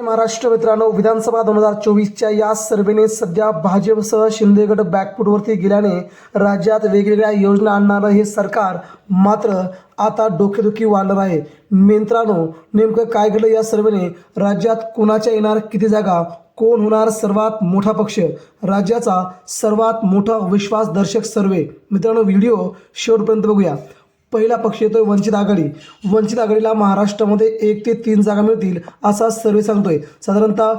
महाराष्ट्र मित्रांनो. विधानसभा दोन हजार चोवीसच्या या सर्वेने सध्या भाजपसह शिंदेगड बॅकफूटवरती गेल्याने राज्यात वेगवेगळ्या योजना आणणारं हे सरकार. मात्र आता डोकेदुखी वाढणार आहे. मित्रांनो नेमकं काय घडलं या सर्वेने? राज्यात कोणाच्या येणार किती जागा? कोण होणार सर्वात मोठा पक्ष? राज्याचा सर्वात मोठा विश्वासदर्शक सर्वे. मित्रांनो व्हिडिओ शेवटपर्यंत बघूया. पहिला पक्ष येतोय वंचित आघाडी. वंचित आघाडीला महाराष्ट्रामध्ये एक ते तीन जागा मिळतील असा सर्वे सांगतोय. साधारणतः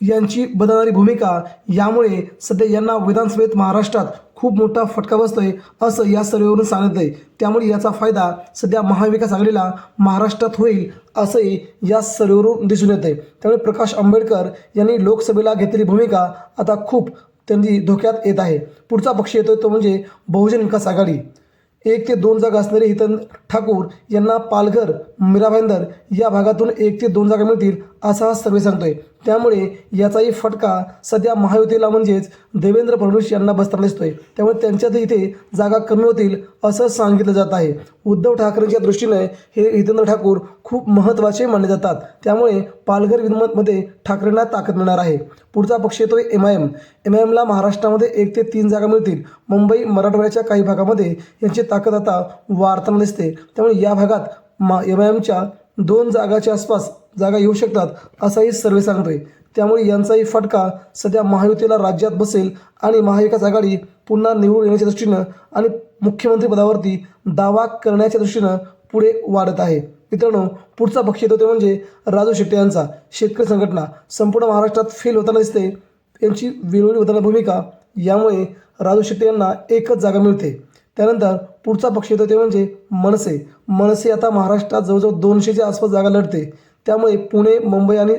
यांची बदलणारी भूमिका यामुळे सध्या यांना विधानसभेत महाराष्ट्रात खूप मोठा फटका बसतोय असं या सर्वेवरून सांगत आहे त्यामुळे याचा फायदा सध्या महाविकास आघाडीला महाराष्ट्रात होईल असंही या सर्वेवरून दिसून येत आहे त्यामुळे प्रकाश आंबेडकर यांनी लोकसभेला घेतलेली भूमिका आता खूप त्यांनी धोक्यात येत आहे. पुढचा पक्ष येतोय तो म्हणजे बहुजन विकास आघाडी. एक ते दोन जागा असणारे हितन ठाकूर यांना पालघर मीरा भाईंदर या भागातून एक ते दोन जागा मिळतील असा हा सर्वे सांगतोय. त्यामुळे याचाही फटका सध्या महायुतीला म्हणजेच देवेंद्र फडणवीस यांना बसताना दिसतोय. त्यामुळे त्यांच्यात इथे जागा कमी होतील असं सांगितलं जात आहे. उद्धव ठाकरेंच्या दृष्टीने हे हितेंद्र ठाकूर खूप महत्त्वाचे मानले जातात. त्यामुळे पालघर विधमतमध्ये ठाकरेंना ताकद मिळणार आहे. पुढचा पक्ष येतोय M I M M I एमला महाराष्ट्रामध्ये एक ते तीन जागा मिळतील. मुंबई मराठवाड्याच्या काही भागामध्ये यांची ताकद आता वाढताना दिसते. त्यामुळे या भागात मा एम आय एमच्या दोन जागाच्या आसपास जागा येऊ शकतात असाही सर्वे सांगतोय. त्यामुळे यांचाही फटका सध्या महायुतीला राज्यात बसेल आणि महाविकास आघाडी पुन्हा निवडून येण्याच्या दृष्टीनं आणि मुख्यमंत्रीपदावरती दावा करण्याच्या दृष्टीनं पुढे वाढत आहे. मित्रांनो पुढचा पक्ष येतो ते म्हणजे राजू शेट्टे यांचा. शेतकरी संघटना संपूर्ण महाराष्ट्रात फेल होताना दिसते. यांची वेगवेगळी होताना भूमिका यामुळे राजू शेट्टे यांना एकच जागा मिळते. त्यानंतर पुढचा पक्ष येतो ते म्हणजे मनसे. मनसे आता महाराष्ट्रात जवळजवळ दोनशेच्या आसपास जागा लढते. त्यामुळे पुणे मुंबई आणि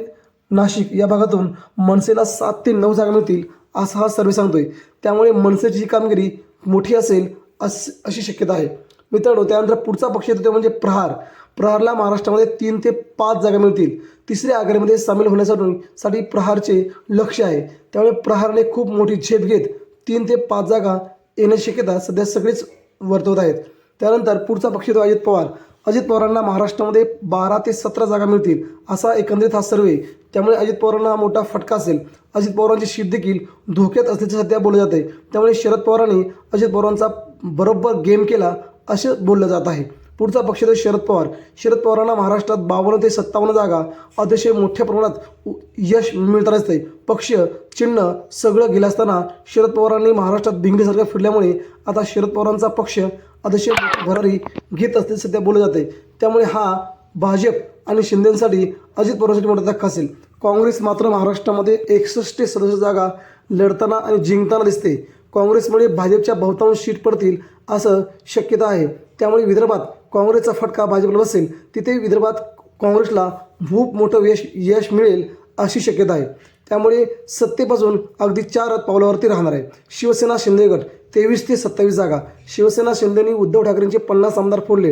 नाशिक या भागातून मनसेला सात ते नऊ जागा मिळतील असा हा सर्वे सांगतोय. त्यामुळे मनसेची कामगिरी मोठी असेल अस अशी शक्यता आहे. मित्रांनो त्यानंतर पुढचा पक्ष येतो ते म्हणजे प्रहार. प्रहारला महाराष्ट्रामध्ये तीन ते पाच जागा मिळतील. तिसऱ्या आघाडीमध्ये सामील होण्यासाठी साठी प्रहारचे लक्ष आहे. त्यामुळे प्रहारने खूप मोठी झेप घेत तीन ते पाच जागा येण्याची शक्यता सध्या सगळेच वर्तवत आहेत. त्यानंतर पुढचा पक्ष तो अजित पवार. अजित पवारांना महाराष्ट्रामध्ये बारा ते सतरा जागा मिळतील असा एकंदरीत हा सर्वे. त्यामुळे अजित पवारांना हा मोठा फटका असेल. अजित पवारांची शीट देखील धोक्यात असल्याचे सध्या बोललं जाते त्यामुळे शरद पवारांनी अजित पवारांचा बरोबर गेम केला असं बोललं जात आहे. पुढचा पक्ष तर शरद पवार. शरद पवारांना महाराष्ट्रात बावन्न ते सत्तावन्न जागा अतिशय मोठ्या प्रमाणात यश मिळताना दिसते पक्ष चिन्ह सगळं गेलं असताना शरद पवारांनी महाराष्ट्रात भिंगलीसारखं फिरल्यामुळे आता शरद पवारांचा पक्ष अतिशय भरारी घेत असते सध्या बोललं जाते त्यामुळे हा भाजप आणि शिंदेसाठी अजित पवारांसाठी मोठा धक्का असेल. काँग्रेस मात्र महाराष्ट्रामध्ये एकसष्ट ते सदस्य जागा लढताना आणि जिंकताना दिसते काँग्रेसमुळे भाजपच्या बहुतांश सीट पडतील असं शक्यता आहे. त्यामुळे विदर्भात काँग्रेसचा फटका भाजपला बसेल तिथे विदर्भात काँग्रेसला खूप मोठं यश यश मिळेल अशी शक्यता आहे. त्यामुळे सत्तेपासून अगदी चार पावलावरती राहणार आहे. शिवसेना शिंदेगड तेवीस ते सत्तावीस जागा. शिवसेना शिंदेनी उद्धव ठाकरेंचे पन्नास आमदार फोडले.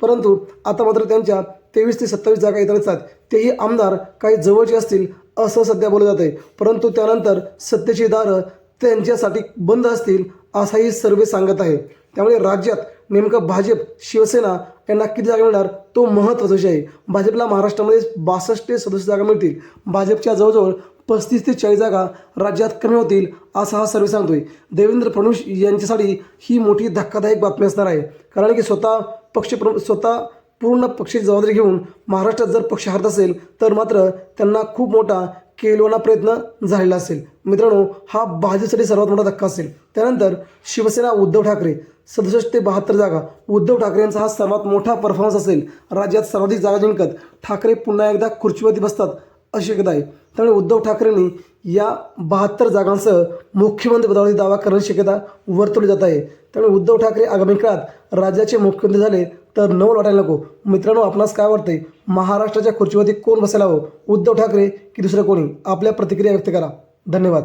परंतु आता मात्र त्यांच्या तेवीस ते सत्तावीस जागा येत असतात. तेही आमदार काही जवळचे असतील असं सध्या बोललं जात आहे परंतु त्यानंतर सत्तेची दारं त्यांच्यासाठी बंद असतील असाही सर्वे सांगत आहे. त्यामुळे राज्यात नेमकं भाजप शिवसेना यांना किती जागा मिळणार? तो महत्त्वाचा विषय आहे. भाजपला महाराष्ट्रामध्ये बासष्ट ते सदस्य जागा मिळतील. भाजपच्या जवळजवळ पस्तीस ते चाळीस जागा राज्यात कमी होतील असा हा सर्वे सांगतोय. देवेंद्र फडणवीस यांच्यासाठी ही मोठी धक्कादायक बातमी असणार आहे. कारण की स्वतः पक्ष स्वतः पूर्ण पक्षाची जबाबदारी घेऊन महाराष्ट्रात जर पक्ष हरत असेल तर मात्र त्यांना खूप मोठा केलवाना प्रयत्न झालेला असेल. मित्रांनो हा भाजपसाठी सर्वात मोठा धक्का असेल. त्यानंतर शिवसेना उद्धव ठाकरे सदुसष्ट ते बहात्तर जागा. उद्धव ठाकरे यांचा हा सर्वात मोठा परफॉर्मन्स असेल. राज्यात सर्वाधिक जागा जिंकत ठाकरे पुन्हा एकदा खुर्चीवरती बसतात अशी शक्यता आहे. त्यामुळे उद्धव ठाकरेंनी या बहात्तर जागांसह मुख्यमंत्री पदावरती दावा करण्याची शक्यता वर्तवली जात आहे. त्यामुळे उद्धव ठाकरे आगामी काळात राज्याचे मुख्यमंत्री झाले तर नवल वाटायला नको. मित्रांनो आपणास काय वाटते महाराष्ट्राच्या खुर्चीवरती कोण बसायला हवं? उद्धव ठाकरे की दुसरं कोणी? आपल्या प्रतिक्रिया व्यक्त करा. धन्यवाद.